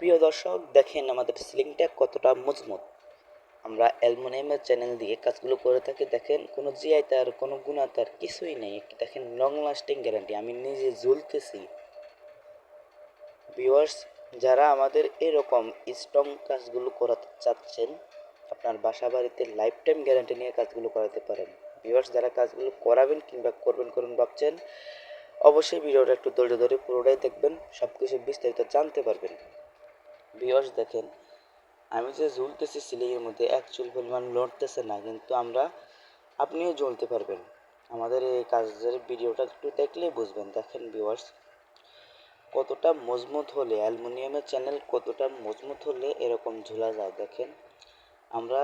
প্রিয় দর্শক, দেখেন আমাদের সিলিংটা কতটা মজবুত। আমরা অ্যালমোনিয়ামের চ্যানেল দিয়ে কাজগুলো করে থাকি। দেখেন, কোনো জিআই তার, কোনো গুণা তার কিছুই নেই। দেখেন লং লাস্টিং গ্যারান্টি আমি নিজে জ্বলতেছি। ভিউয়ার্স যারা আমাদের এরকম স্ট্রং কাজগুলো করাতে চাচ্ছেন, আপনার বাসা বাড়িতে লাইফ টাইম গ্যারান্টি নিয়ে কাজগুলো করাতে পারেন। ভিউয়ার্স যারা কাজগুলো করাবেন কিংবা করবেন করুন ভাবছেন, অবশ্যই ভিডিওটা একটু ধৈর্য ধরে পুরোটাই দেখবেন সব কিছু বিস্তারিত জানতে পারবেন। ভিউয়ার্স দেখেন, আমি যে ঝুলতেছি সিলিংয়ের মধ্যে, এক চুল পরিমাণ লড়তেছে না, কিন্তু আমরা, আপনিও জ্বলতে পারবেন। আমাদের এই কাজের ভিডিওটা একটু দেখলেই বুঝবেন। দেখেন ভিউয়ার্স কতটা মজবুত হলে, অ্যালুমিনিয়ামের চ্যানেল কতটা মজবুত হলে এরকম ঝোলা যায়। দেখেন, আমরা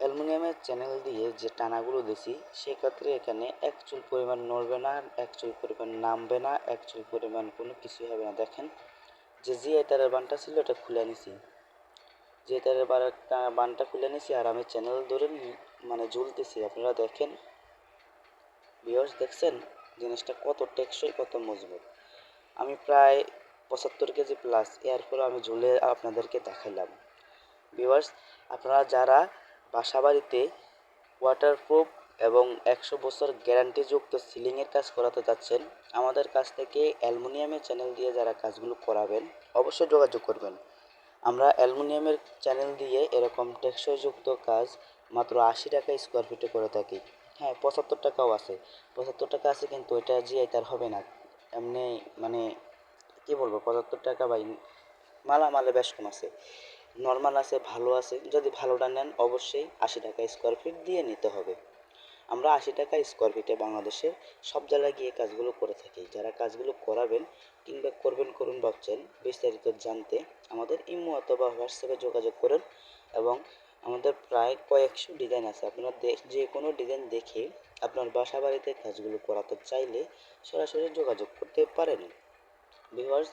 অ্যালুমিনিয়ামের চ্যানেল দিয়ে যে টানাগুলো দিছি, সেক্ষেত্রে এখানে এক চুল পরিমাণ নড়বে না, এক চুল পরিমাণ নামবে না, এক চুল পরিমাণ কোনো কিছুই হবে না। দেখেন যে জি তারের বানটা ছিল ওটা খুলে নিছি। যে তারের বানটা খুলে নিছি, আর আমি চ্যানেল ধরে মানে ঝুলতেছি। আপনারা দেখেন ভিউয়ার্স দেখছেন, জিনিসটা কত টেকসই, কত মজবুত। আমি প্রায় পঁচাত্তর কেজি প্লাস এরপর আমি ঝুলে আপনাদেরকে দেখাইলাম। ভিউয়ার্স আপনারা যারা বাসা বাড়িতে ওয়াটারপ্রুফ এবং একশো বছর গ্যারান্টিযুক্ত সিলিংয়ের কাজ করাতে চাচ্ছেন, আমাদের কাছ থেকে অ্যালুমিনিয়ামের চ্যানেল দিয়ে যারা কাজগুলো করাবেন, অবশ্যই যোগাযোগ করবেন। আমরা অ্যালুমিনিয়ামের চ্যানেল দিয়ে এরকম টেকসইযুক্ত কাজ মাত্র আশি টাকা স্কোয়ার ফিটে করে থাকি। হ্যাঁ পঁচাত্তর টাকাও আছে। পঁচাত্তর টাকা আছে কিন্তু ওইটা জিআই তার হবে না। এমনি মানে কী বলব, পঁচাত্তর টাকা বা মালামালে বেশ কম আছে। নর্মাল আছে, ভালো আছে। যদি ভালোটা নেন, অবশ্যই আশি টাকা স্কোয়ার ফিট দিয়ে নিতে হবে। আমরা আশি টাকা স্কোয়ার ফিটে বাংলাদেশের সব জায়গায় গিয়ে কাজগুলো করে থাকি। যারা কাজগুলো করাবেন কিংবা করবেন করুন ভাবছেন, বিস্তারিত জানতে আমাদের ইমো অথবা হোয়াটসঅ্যাপে যোগাযোগ করুন এবং আমাদের প্রায় কয়েকশো ডিজাইন আছে। আপনারা যে কোনো ডিজাইন দেখে আপনার বাসা বাড়িতে কাজগুলো করাতে চাইলে সরাসরি যোগাযোগ করতে পারেন। ভিউয়ার্স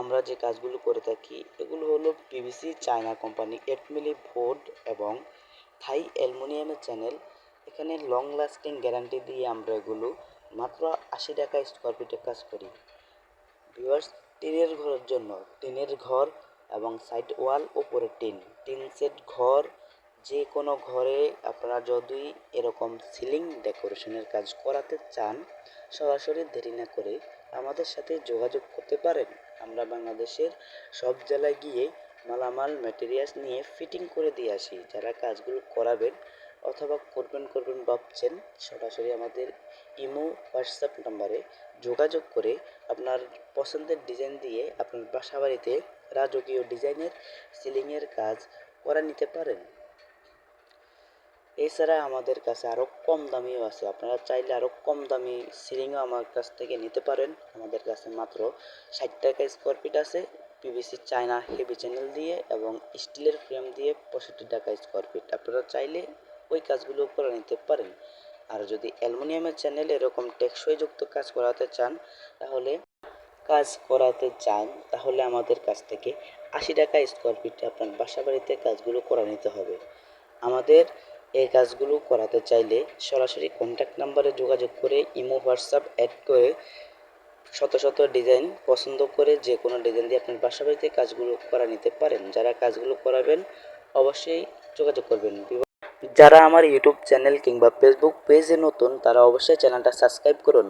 আমরা যে কাজগুলো করে থাকি, এগুলো হলো PVC China company eight milli board এবং থাই অ্যালুমিনিয়ামের চ্যানেল এখানে লং লাস্টিং গ্যারান্টি দিয়ে আমরা এগুলো মাত্র আশি টাকা স্কোয়ার ফিটে কাজ করি। ভিউয়ার্স টিনের ঘরের জন্য, টিনের ঘর এবং সাইড ওয়াল ওপরে টিন। টিন সেট ঘর, যে কোনো ঘরে আপনারা যদি এরকম সিলিং ডেকোরেশনের কাজ করাতে চান, সরাসরি দেরি না করে আমাদের সাথে যোগাযোগ করতে পারেন। আমরা বাংলাদেশের সব জেলায় গিয়ে মালামাল ম্যাটেরিয়ালস নিয়ে ফিটিং করে দিয়ে আসি। যারা কাজগুলো করাবেন অথবা করবেন করবেন ভাবছেন, সরাসরি আমাদের ইমো, হোয়াটসঅ্যাপ নাম্বারে যোগাযোগ করে আপনার পছন্দের ডিজাইন দিয়ে আপনার বাসা বাড়িতে রাজকীয় ডিজাইনের সিলিংয়ের কাজ করা নিতে পারেন। এছাড়া আমাদের কাছে আরও কম দামিও আছে। আপনারা চাইলে আরও কম দামি সিলিংও আমার কাছ থেকে নিতে পারেন। আমাদের কাছে মাত্র ষাট টাকা স্কোয়ার ফিট আছে। পিভিসি চায়না হেভি চ্যানেল দিয়ে এবং স্টিলের ফ্রেম দিয়ে পঁয়ষট্টি টাকা স্কোয়ার ফিট আপনারা চাইলে ওই কাজগুলো করে নিতে পারেন। আর যদি অ্যালুমিনিয়ামের চ্যানেল এরকম টেকসইযুক্ত কাজ করাতে চান, তাহলে কাজ করাতে চান, তাহলে আমাদের কাছ থেকে আশি টাকা স্কোয়ার ফিটে আপনার বাসা বাড়িতে কাজগুলো করে নিতে হবে। আমাদের এই কাজগুলো করাতে চাইলে সরাসরি কন্ট্যাক্ট নাম্বারে যোগাযোগ করে ইমো, হোয়াটসঅ্যাপ অ্যাড করে শত শত ডিজাইন পছন্দ করে যে কোনো ডিজাইন দিয়ে আপনার বাসা বাড়িতে কাজগুলো করা নিতে পারেন। যারা কাজগুলো করাবেন, অবশ্যই যোগাযোগ করবেন। যারা আমার ইউটিউব চ্যানেল কিংবা ফেসবুক পেজে নতুন তারা অবশ্যই চ্যানেলটা সাবস্ক্রাইব করুন।